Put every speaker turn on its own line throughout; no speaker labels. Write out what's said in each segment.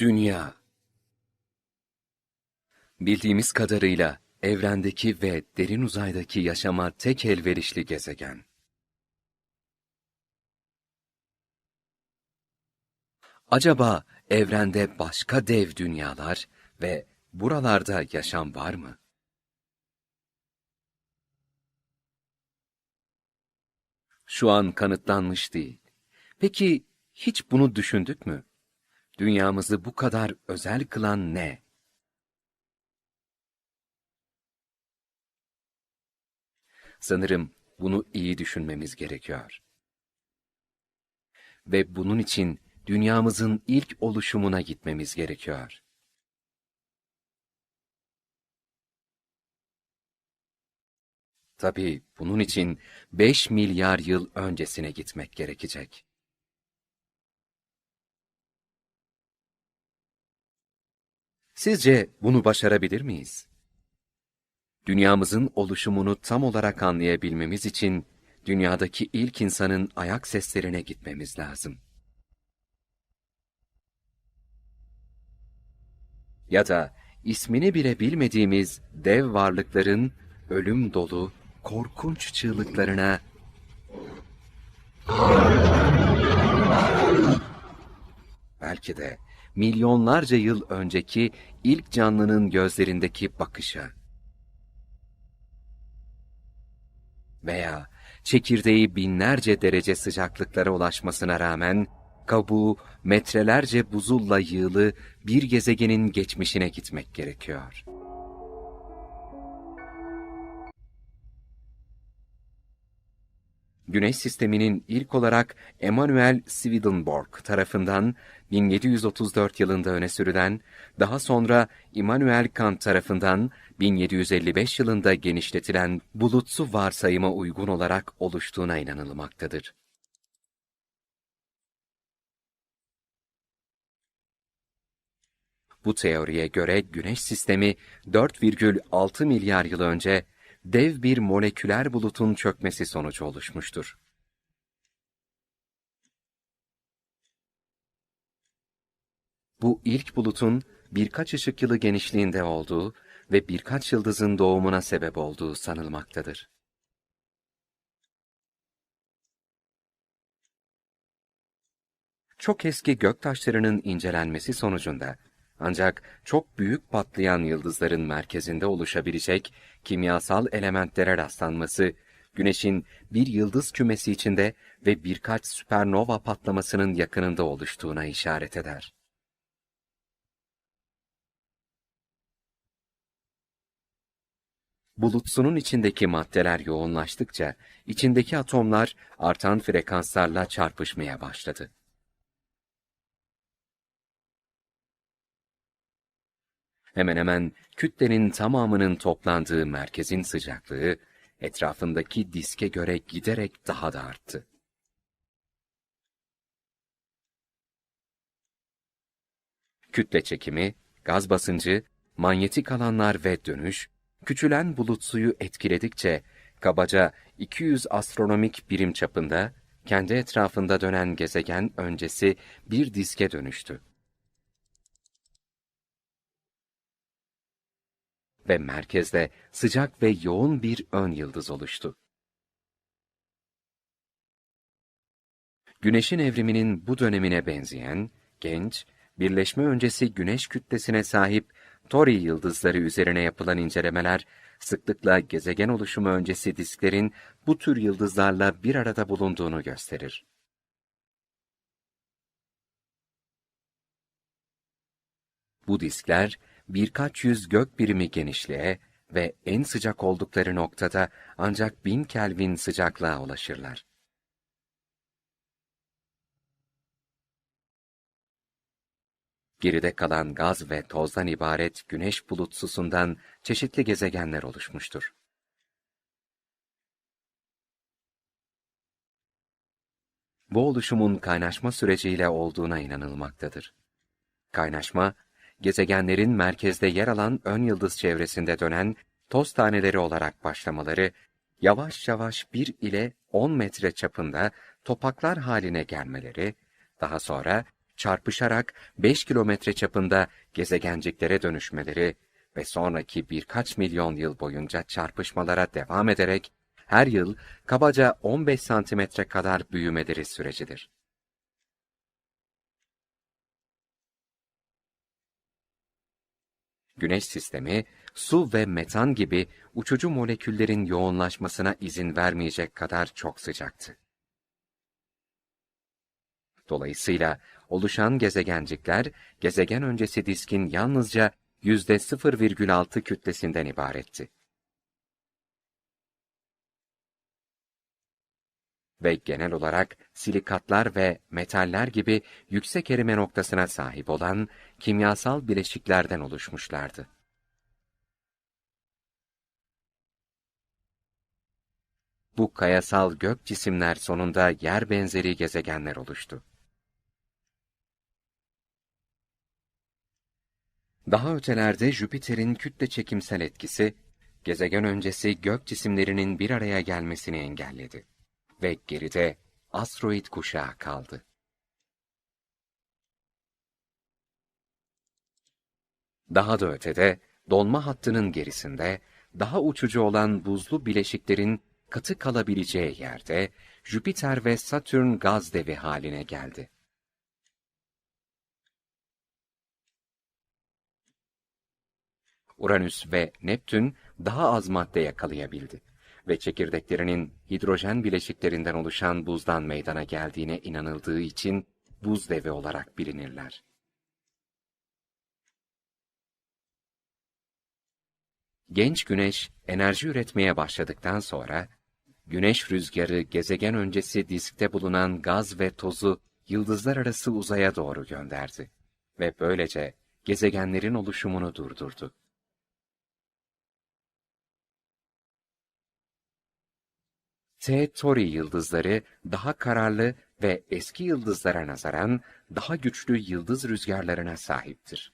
Dünya Bildiğimiz kadarıyla evrendeki ve derin uzaydaki yaşama tek elverişli gezegen. Acaba evrende başka dev dünyalar ve buralarda yaşam var mı? Şu an kanıtlanmış değil. Peki hiç bunu düşündük mü? Dünyamızı bu kadar özel kılan ne? Sanırım bunu iyi düşünmemiz gerekiyor. Ve bunun için dünyamızın ilk oluşumuna gitmemiz gerekiyor. Tabii bunun için 5 milyar yıl öncesine gitmek gerekecek. Sizce bunu başarabilir miyiz? Dünyamızın oluşumunu tam olarak anlayabilmemiz için dünyadaki ilk insanın ayak seslerine gitmemiz lazım. Ya da ismini bile bilmediğimiz dev varlıkların ölüm dolu, korkunç çığlıklarına belki de milyonlarca yıl önceki ilk canlının gözlerindeki bakışa veya çekirdeği binlerce derece sıcaklıklara ulaşmasına rağmen kabuğu metrelerce buzulla yığılı bir gezegenin geçmişine gitmek gerekiyor. Güneş sisteminin ilk olarak Emanuel Swedenborg tarafından 1734 yılında öne sürülen, daha sonra Immanuel Kant tarafından 1755 yılında genişletilen bulutsu varsayıma uygun olarak oluştuğuna inanılmaktadır. Bu teoriye göre Güneş sistemi 4,6 milyar yıl önce dev bir moleküler bulutun çökmesi sonucu oluşmuştur. Bu ilk bulutun birkaç ışık yılı genişliğinde olduğu ve birkaç yıldızın doğumuna sebep olduğu sanılmaktadır. Çok eski göktaşlarının incelenmesi sonucunda ancak çok büyük patlayan yıldızların merkezinde oluşabilecek kimyasal elementlere rastlanması, Güneş'in bir yıldız kümesi içinde ve birkaç süpernova patlamasının yakınında oluştuğuna işaret eder. Bulutsunun içindeki maddeler yoğunlaştıkça, içindeki atomlar artan frekanslarla çarpışmaya başladı. Hemen hemen kütlenin tamamının toplandığı merkezin sıcaklığı, etrafındaki diske göre giderek daha da arttı. Kütle çekimi, gaz basıncı, manyetik alanlar ve dönüş, küçülen bulut suyu etkiledikçe kabaca 200 astronomik birim çapında kendi etrafında dönen gezegen öncesi bir diske dönüştü. Ve merkezde sıcak ve yoğun bir ön yıldız oluştu. Güneşin evriminin bu dönemine benzeyen, genç, birleşme öncesi güneş kütlesine sahip Tori yıldızları üzerine yapılan incelemeler, sıklıkla gezegen oluşumu öncesi disklerin bu tür yıldızlarla bir arada bulunduğunu gösterir. Bu diskler, birkaç yüz gök birimi genişliğe ve en sıcak oldukları noktada ancak bin Kelvin sıcaklığa ulaşırlar. Geride kalan gaz ve tozdan ibaret güneş bulutsusundan çeşitli gezegenler oluşmuştur. Bu oluşumun kaynaşma süreciyle olduğuna inanılmaktadır. Kaynaşma, gezegenlerin merkezde yer alan ön yıldız çevresinde dönen toz taneleri olarak başlamaları, yavaş yavaş 1 ile 10 metre çapında topaklar haline gelmeleri, daha sonra çarpışarak 5 kilometre çapında gezegenciklere dönüşmeleri ve sonraki birkaç milyon yıl boyunca çarpışmalara devam ederek her yıl kabaca 15 santimetre kadar büyümeleri sürecidir. Güneş sistemi, su ve metan gibi uçucu moleküllerin yoğunlaşmasına izin vermeyecek kadar çok sıcaktı. Dolayısıyla oluşan gezegencikler, gezegen öncesi diskin yalnızca yüzde 0,6 kütlesinden ibaretti. Ve genel olarak silikatlar ve metaller gibi yüksek erime noktasına sahip olan kimyasal bileşiklerden oluşmuşlardı. Bu kayasal gök cisimler sonunda yer benzeri gezegenler oluştu. Daha ötelerde Jüpiter'in kütle çekimsel etkisi, gezegen öncesi gök cisimlerinin bir araya gelmesini engelledi ve geride asteroid kuşağı kaldı. Daha da ötede, donma hattının gerisinde, daha uçucu olan buzlu bileşiklerin katı kalabileceği yerde, Jüpiter ve Satürn gaz devi haline geldi. Uranüs ve Neptün daha az madde yakalayabildi ve çekirdeklerinin hidrojen bileşiklerinden oluşan buzdan meydana geldiğine inanıldığı için buz devi olarak bilinirler. Genç güneş enerji üretmeye başladıktan sonra, güneş rüzgarı gezegen öncesi diskte bulunan gaz ve tozu yıldızlar arası uzaya doğru gönderdi ve böylece gezegenlerin oluşumunu durdurdu. T Tauri yıldızları daha kararlı ve eski yıldızlara nazaran daha güçlü yıldız rüzgarlarına sahiptir.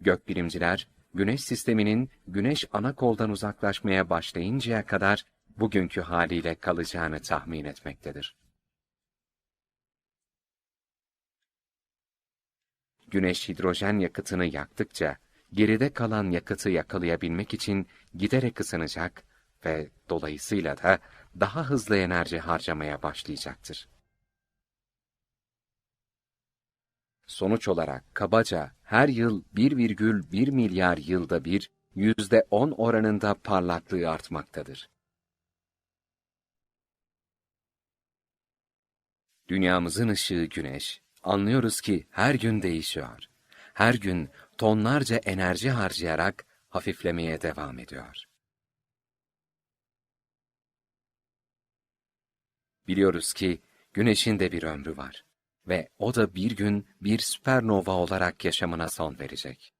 Gökbilimciler, Güneş sisteminin Güneş ana koldan uzaklaşmaya başlayıncaya kadar bugünkü haliyle kalacağını tahmin etmektedir. Güneş hidrojen yakıtını yaktıkça geride kalan yakıtı yakalayabilmek için giderek ısınacak ve dolayısıyla da daha hızlı enerji harcamaya başlayacaktır. Sonuç olarak kabaca her yıl 1,1 milyar yılda bir %10 oranında parlaklığı artmaktadır. Dünyamızın ışığı güneş, anlıyoruz ki her gün değişiyor. Her gün tonlarca enerji harcayarak hafiflemeye devam ediyor. Biliyoruz ki güneşin de bir ömrü var ve o da bir gün bir süpernova olarak yaşamına son verecek.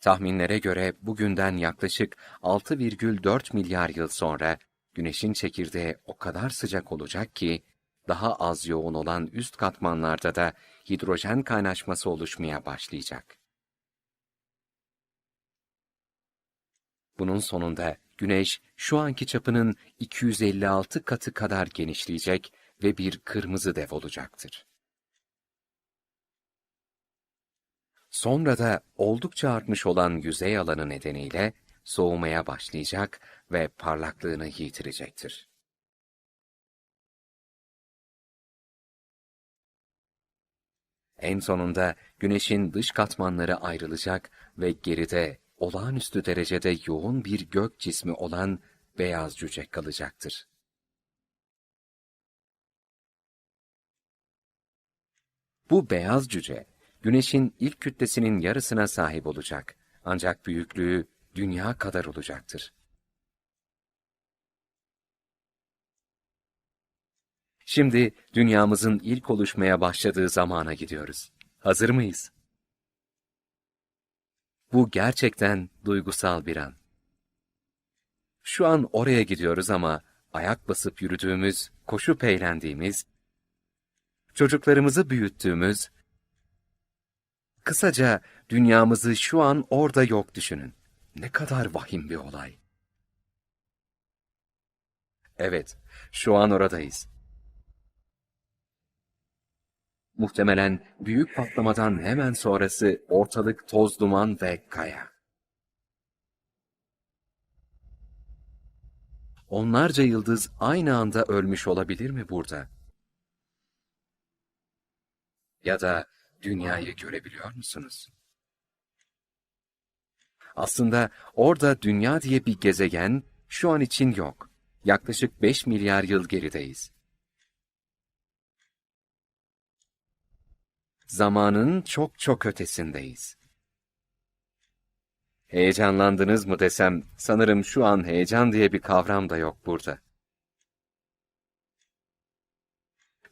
Tahminlere göre bugünden yaklaşık 6,4 milyar yıl sonra güneşin çekirdeği o kadar sıcak olacak ki daha az yoğun olan üst katmanlarda da hidrojen kaynaşması oluşmaya başlayacak. Bunun sonunda Güneş şu anki çapının 256 katı kadar genişleyecek ve bir kırmızı dev olacaktır. Sonra da oldukça artmış olan yüzey alanı nedeniyle soğumaya başlayacak ve parlaklığını yitirecektir. En sonunda güneşin dış katmanları ayrılacak ve geride olağanüstü derecede yoğun bir gök cismi olan beyaz cüce kalacaktır. Bu beyaz cüce, Güneş'in ilk kütlesinin yarısına sahip olacak. Ancak büyüklüğü dünya kadar olacaktır. Şimdi dünyamızın ilk oluşmaya başladığı zamana gidiyoruz. Hazır mıyız? Bu gerçekten duygusal bir an. Şu an oraya gidiyoruz ama ayak basıp yürüdüğümüz, koşup eğlendiğimiz, çocuklarımızı büyüttüğümüz, kısaca dünyamızı şu an orada yok düşünün. Ne kadar vahim bir olay. Evet, şu an oradayız. Muhtemelen büyük patlamadan hemen sonrası ortalık toz duman ve kaya. Onlarca yıldız aynı anda ölmüş olabilir mi burada? Ya da dünyayı görebiliyor musunuz? Aslında orada dünya diye bir gezegen şu an için yok. Yaklaşık 5 milyar yıl gerideyiz. Zamanın çok çok ötesindeyiz. Heyecanlandınız mı desem, sanırım şu an heyecan diye bir kavram da yok burada.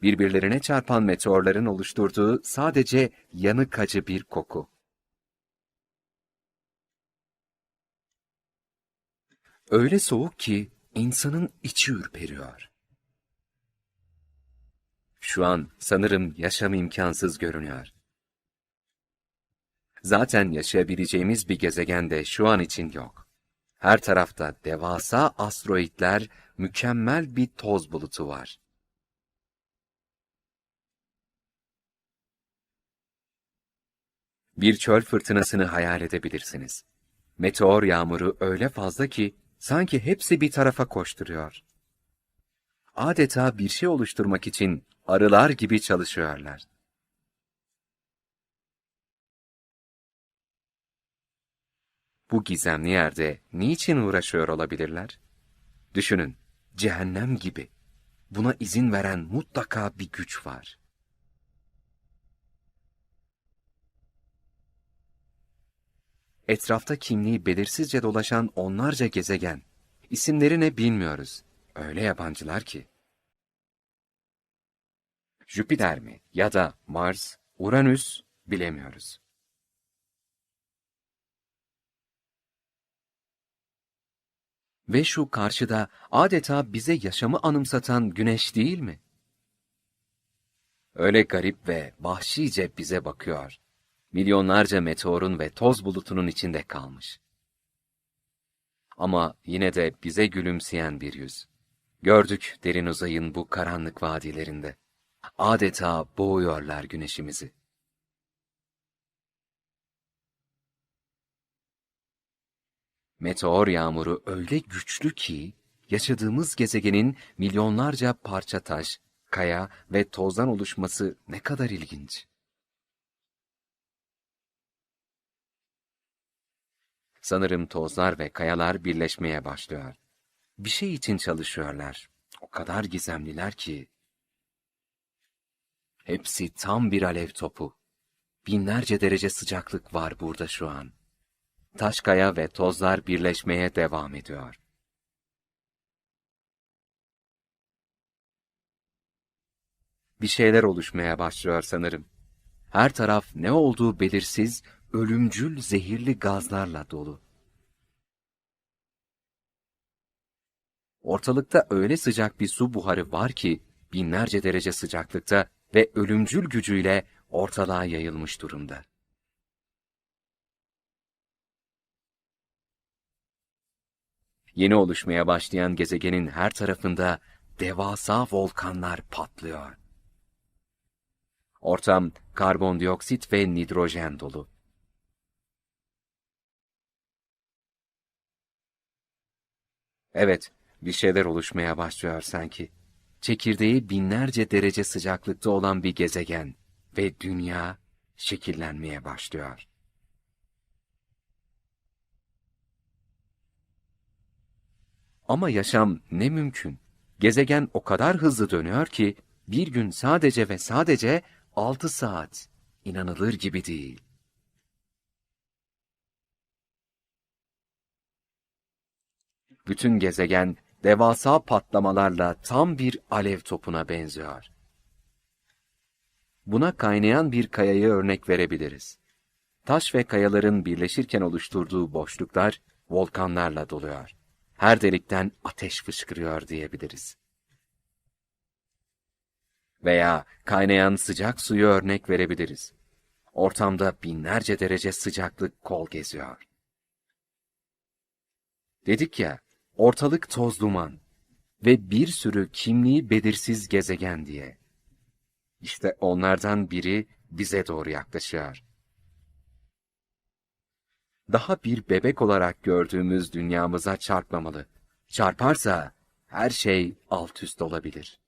Birbirlerine çarpan meteorların oluşturduğu sadece yanık acı bir koku. Öyle soğuk ki insanın içi ürperiyor. Şu an sanırım yaşam imkansız görünüyor. Zaten yaşayabileceğimiz bir gezegen de şu an için yok. Her tarafta devasa asteroitler, mükemmel bir toz bulutu var. Bir çöl fırtınasını hayal edebilirsiniz. Meteor yağmuru öyle fazla ki sanki hepsi bir tarafa koşturuyor. Adeta bir şey oluşturmak için arılar gibi çalışıyorlar. Bu gizemli yerde niçin uğraşıyor olabilirler? Düşünün, cehennem gibi. Buna izin veren mutlaka bir güç var. Etrafta kimliği belirsizce dolaşan onlarca gezegen. İsimleri ne bilmiyoruz. Öyle yabancılar ki. Jüpiter mi ya da Mars, Uranüs bilemiyoruz. Ve şu karşıda adeta bize yaşamı anımsatan güneş değil mi? Öyle garip ve vahşice bize bakıyor. Milyonlarca meteorun ve toz bulutunun içinde kalmış. Ama yine de bize gülümseyen bir yüz. Gördük derin uzayın bu karanlık vadilerinde. Adeta boğuyorlar güneşimizi. Meteor yağmuru öyle güçlü ki, yaşadığımız gezegenin milyonlarca parça taş, kaya ve tozdan oluşması ne kadar ilginç. Sanırım tozlar ve kayalar birleşmeye başlıyor. Bir şey için çalışıyorlar. O kadar gizemliler ki. Hepsi tam bir alev topu. Binlerce derece sıcaklık var burada şu an. Taş kaya ve tozlar birleşmeye devam ediyor. Bir şeyler oluşmaya başlıyor sanırım. Her taraf ne olduğu belirsiz, ölümcül zehirli gazlarla dolu. Ortalıkta öyle sıcak bir su buharı var ki, binlerce derece sıcaklıkta ve ölümcül gücüyle ortalığa yayılmış durumda. Yeni oluşmaya başlayan gezegenin her tarafında devasa volkanlar patlıyor. Ortam karbondioksit ve nitrojen dolu. Evet, bir şeyler oluşmaya başlıyor sanki. Çekirdeği binlerce derece sıcaklıkta olan bir gezegen ve dünya şekillenmeye başlıyor. Ama yaşam ne mümkün? Gezegen o kadar hızlı dönüyor ki bir gün sadece ve sadece 6 saat. İnanılır gibi değil. Bütün gezegen devasa patlamalarla tam bir alev topuna benziyor. Buna kaynayan bir kayayı örnek verebiliriz. Taş ve kayaların birleşirken oluşturduğu boşluklar volkanlarla doluyor. Her delikten ateş fışkırıyor diyebiliriz. Veya kaynayan sıcak suyu örnek verebiliriz. Ortamda binlerce derece sıcaklık kol geziyor. Dedik ya, ortalık toz duman ve bir sürü kimliği belirsiz gezegen diye. İşte onlardan biri bize doğru yaklaşıyor. Daha bir bebek olarak gördüğümüz dünyamıza çarpmamalı. Çarparsa her şey alt üst olabilir.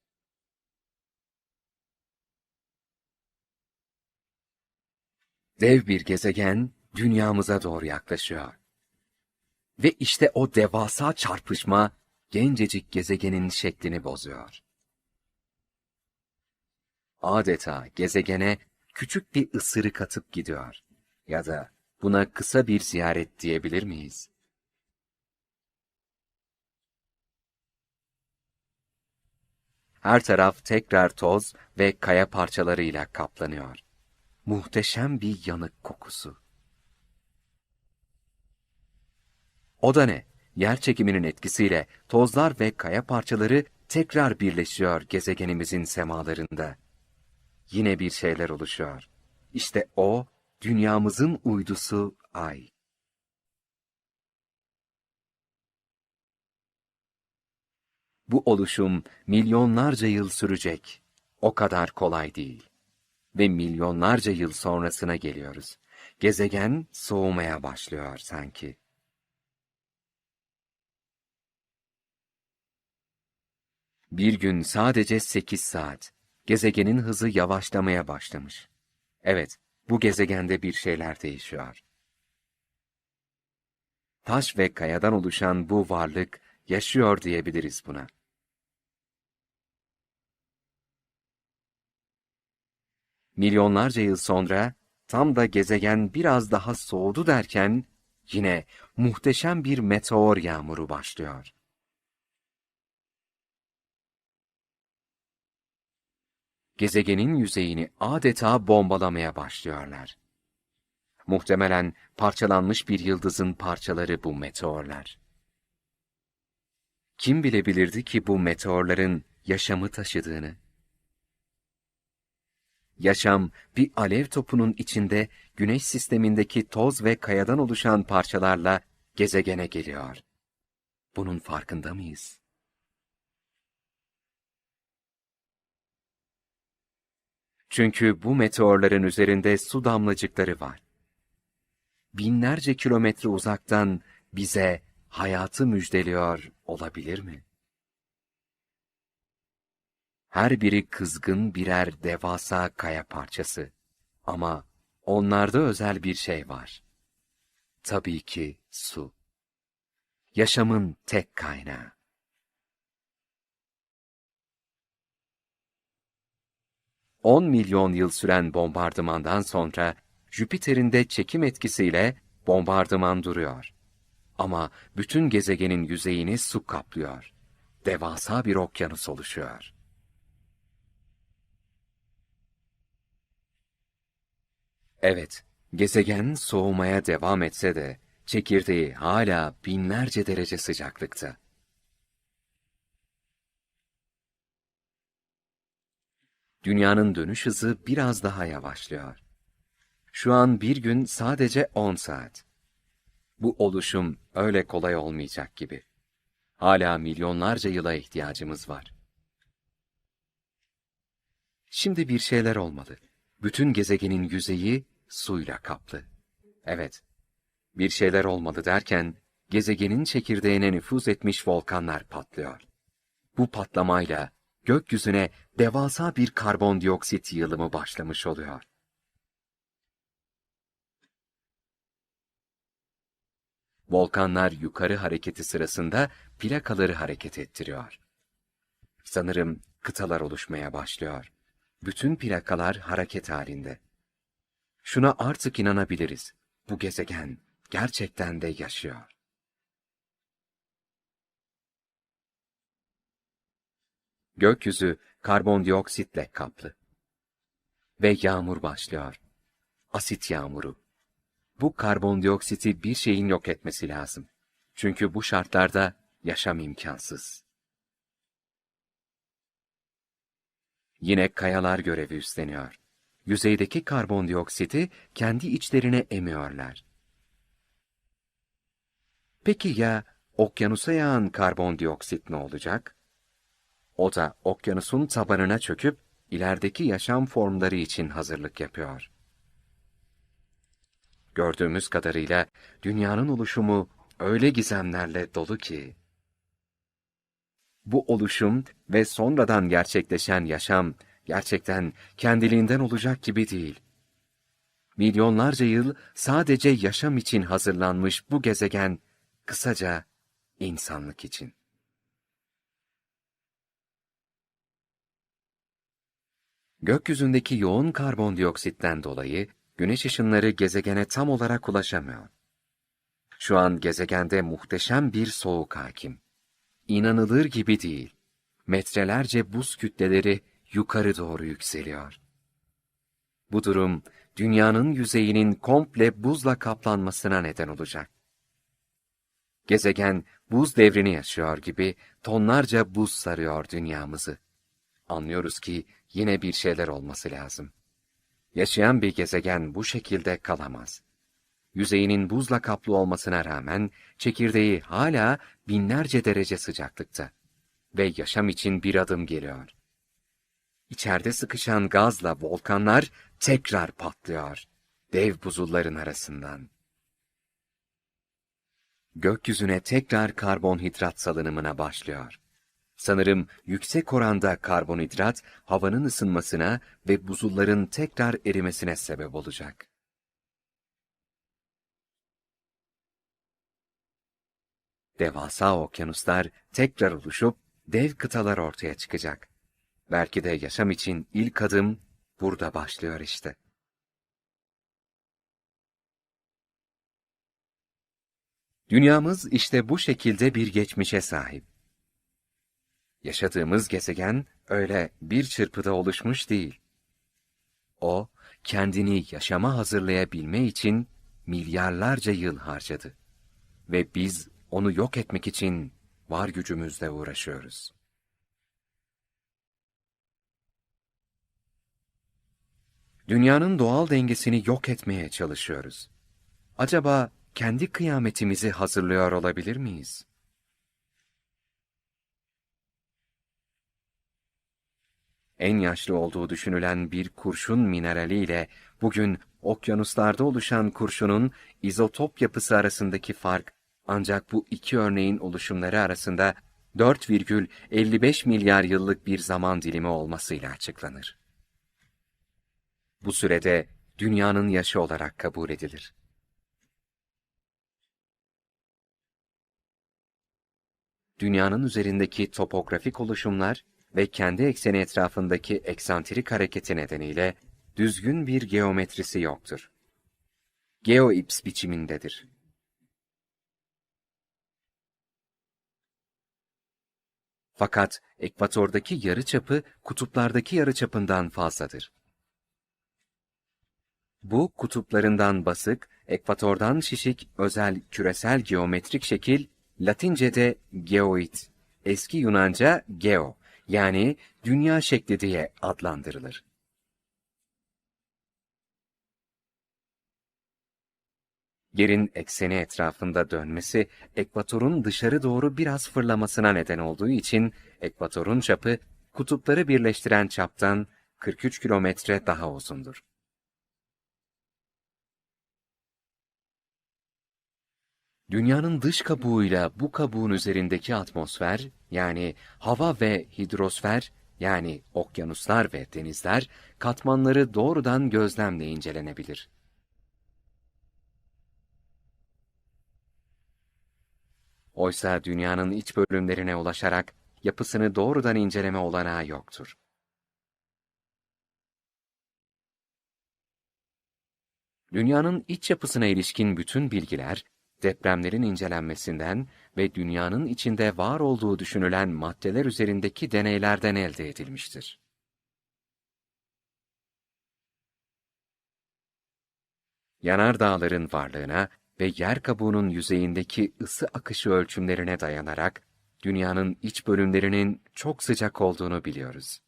Dev bir gezegen dünyamıza doğru yaklaşıyor. Ve işte o devasa çarpışma gencecik gezegenin şeklini bozuyor. Adeta gezegene küçük bir ısırık atıp gidiyor. Ya da buna kısa bir ziyaret diyebilir miyiz? Her taraf tekrar toz ve kaya parçalarıyla kaplanıyor. Muhteşem bir yanık kokusu. O da ne? Yer çekiminin etkisiyle tozlar ve kaya parçaları tekrar birleşiyor gezegenimizin semalarında. Yine bir şeyler oluşuyor. İşte o, dünyamızın uydusu Ay. Bu oluşum milyonlarca yıl sürecek. O kadar kolay değil. Ve milyonlarca yıl sonrasına geliyoruz. Gezegen soğumaya başlıyor sanki. Bir gün sadece 8 saat. Gezegenin hızı yavaşlamaya başlamış. Evet, bu gezegende bir şeyler değişiyor. Taş ve kayadan oluşan bu varlık yaşıyor diyebiliriz buna. Milyonlarca yıl sonra tam da gezegen biraz daha soğudu derken yine muhteşem bir meteor yağmuru başlıyor. Gezegenin yüzeyini adeta bombalamaya başlıyorlar. Muhtemelen parçalanmış bir yıldızın parçaları bu meteorlar. Kim bilebilirdi ki bu meteorların yaşamı taşıdığını? Yaşam bir alev topunun içinde güneş sistemindeki toz ve kayadan oluşan parçalarla gezegene geliyor. Bunun farkında mıyız? Çünkü bu meteorların üzerinde su damlacıkları var. Binlerce kilometre uzaktan bize hayatı müjdeliyor olabilir mi? Her biri kızgın birer devasa kaya parçası. Ama onlarda özel bir şey var. Tabii ki su. Yaşamın tek kaynağı. On milyon yıl süren bombardımandan sonra Jüpiter'in de çekim etkisiyle bombardıman duruyor. Ama bütün gezegenin yüzeyini su kaplıyor. Devasa bir okyanus oluşuyor. Evet, gezegen soğumaya devam etse de çekirdeği hala binlerce derece sıcaklıkta. Dünyanın dönüş hızı biraz daha yavaşlıyor. Şu an bir gün sadece 10 saat. Bu oluşum öyle kolay olmayacak gibi. Hala milyonlarca yıla ihtiyacımız var. Şimdi bir şeyler olmalı. Bütün gezegenin yüzeyi suyla kaplı. Evet, bir şeyler olmalı derken gezegenin çekirdeğine nüfuz etmiş volkanlar patlıyor. Bu patlamayla gökyüzüne devasa bir karbondioksit yığılımı başlamış oluyor. Volkanlar yukarı hareketi sırasında plakaları hareket ettiriyor. Sanırım kıtalar oluşmaya başlıyor. Bütün plakalar hareket halinde. Şuna artık inanabiliriz. Bu gezegen gerçekten de yaşıyor. Gökyüzü karbondioksitle kaplı. Ve yağmur başlıyor. Asit yağmuru. Bu karbondioksiti bir şeyin yok etmesi lazım. Çünkü bu şartlarda yaşam imkansız. Yine kayalar görevi üstleniyor. Yüzeydeki karbondioksiti kendi içlerine emiyorlar. Peki ya okyanusa yağan karbondioksit ne olacak? O da okyanusun tabanına çöküp ilerideki yaşam formları için hazırlık yapıyor. Gördüğümüz kadarıyla dünyanın oluşumu öyle gizemlerle dolu ki, bu oluşum ve sonradan gerçekleşen yaşam gerçekten kendiliğinden olacak gibi değil. Milyonlarca yıl sadece yaşam için hazırlanmış bu gezegen, kısaca insanlık için. Gökyüzündeki yoğun karbondioksitten dolayı güneş ışınları gezegene tam olarak ulaşamıyor. Şu an gezegende muhteşem bir soğuk hakim. İnanılır gibi değil. Metrelerce buz kütleleri yukarı doğru yükseliyor. Bu durum dünyanın yüzeyinin komple buzla kaplanmasına neden olacak. Gezegen buz devrini yaşıyor gibi tonlarca buz sarıyor dünyamızı. Anlıyoruz ki yine bir şeyler olması lazım. Yaşayan bir gezegen bu şekilde kalamaz. Yüzeyinin buzla kaplı olmasına rağmen çekirdeği hala binlerce derece sıcaklıkta ve yaşam için bir adım geliyor. İçeride sıkışan gazla volkanlar tekrar patlıyor. Dev buzulların arasından. Gökyüzüne tekrar karbonhidrat salınımına başlıyor. Sanırım yüksek oranda karbonhidrat havanın ısınmasına ve buzulların tekrar erimesine sebep olacak. Devasa okyanuslar tekrar oluşup dev kıtalar ortaya çıkacak. Belki de yaşam için ilk adım burada başlıyor işte. Dünyamız işte bu şekilde bir geçmişe sahip. Yaşadığımız gezegen öyle bir çırpıda oluşmuş değil. O, kendini yaşama hazırlayabilme için milyarlarca yıl harcadı. Ve biz onu yok etmek için var gücümüzle uğraşıyoruz. Dünyanın doğal dengesini yok etmeye çalışıyoruz. Acaba kendi kıyametimizi hazırlıyor olabilir miyiz? En yaşlı olduğu düşünülen bir kurşun mineraliyle bugün okyanuslarda oluşan kurşunun izotop yapısı arasındaki fark ancak bu iki örneğin oluşumları arasında 4,55 milyar yıllık bir zaman dilimi olmasıyla açıklanır. Bu sürede dünyanın yaşı olarak kabul edilir. Dünyanın üzerindeki topografik oluşumlar ve kendi ekseni etrafındaki eksantrik hareketi nedeniyle düzgün bir geometrisi yoktur. Geoips biçimindedir. Fakat ekvatordaki yarıçapı kutuplardaki yarıçapından fazladır. Bu kutuplarından basık, ekvatordan şişik özel küresel geometrik şekil Latince'de geoid, eski Yunanca geo yani dünya şekli diye adlandırılır. Yerin ekseni etrafında dönmesi, ekvatorun dışarı doğru biraz fırlamasına neden olduğu için, ekvatorun çapı, kutupları birleştiren çaptan 43 kilometre daha uzundur. Dünyanın dış kabuğuyla bu kabuğun üzerindeki atmosfer, yani hava ve hidrosfer, yani okyanuslar ve denizler, katmanları doğrudan gözlemle incelenebilir. Oysa dünyanın iç bölümlerine ulaşarak yapısını doğrudan inceleme olanağı yoktur. Dünyanın iç yapısına ilişkin bütün bilgiler, depremlerin incelenmesinden ve dünyanın içinde var olduğu düşünülen maddeler üzerindeki deneylerden elde edilmiştir. Yanardağların varlığına ve yer kabuğunun yüzeyindeki ısı akışı ölçümlerine dayanarak dünyanın iç bölümlerinin çok sıcak olduğunu biliyoruz.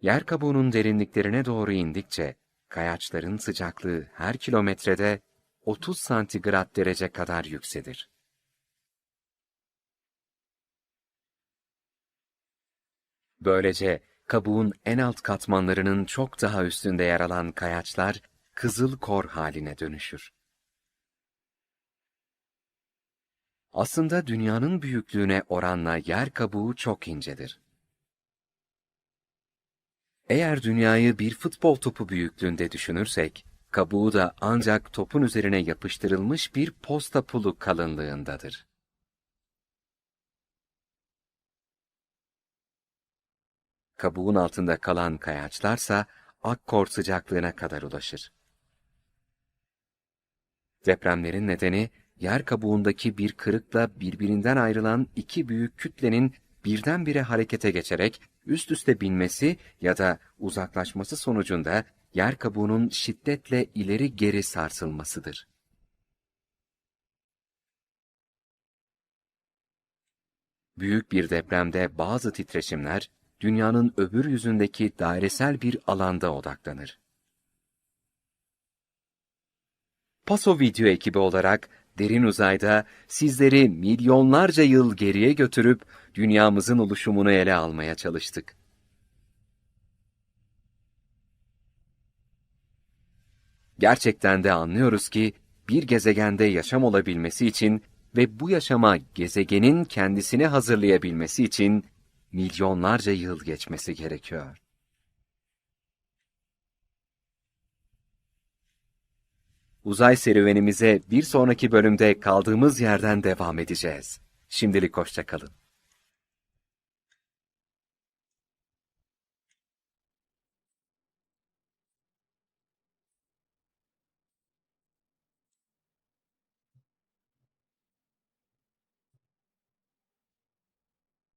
Yer kabuğunun derinliklerine doğru indikçe Kayaçların sıcaklığı her kilometrede 30 santigrat derece kadar yükselir. Böylece kabuğun en alt katmanlarının çok daha üstünde yer alan kayaçlar kızıl kor haline dönüşür. Aslında dünyanın büyüklüğüne oranla yer kabuğu çok incedir. Eğer dünyayı bir futbol topu büyüklüğünde düşünürsek, kabuğu da ancak topun üzerine yapıştırılmış bir posta pulu kalınlığındadır. Kabuğun altında kalan kayaçlarsa akkor sıcaklığına kadar ulaşır. Depremlerin nedeni yer kabuğundaki bir kırıkla birbirinden ayrılan iki büyük kütlenin birdenbire harekete geçerek üst üste binmesi ya da uzaklaşması sonucunda yer kabuğunun şiddetle ileri geri sarsılmasıdır. Büyük bir depremde bazı titreşimler dünyanın öbür yüzündeki dairesel bir alanda odaklanır. Paso Video ekibi olarak derin uzayda sizleri milyonlarca yıl geriye götürüp dünyamızın oluşumunu ele almaya çalıştık. Gerçekten de anlıyoruz ki bir gezegende yaşam olabilmesi için ve bu yaşama gezegenin kendisini hazırlayabilmesi için milyonlarca yıl geçmesi gerekiyor. Uzay serüvenimize bir sonraki bölümde kaldığımız yerden devam edeceğiz. Şimdilik hoşça kalın.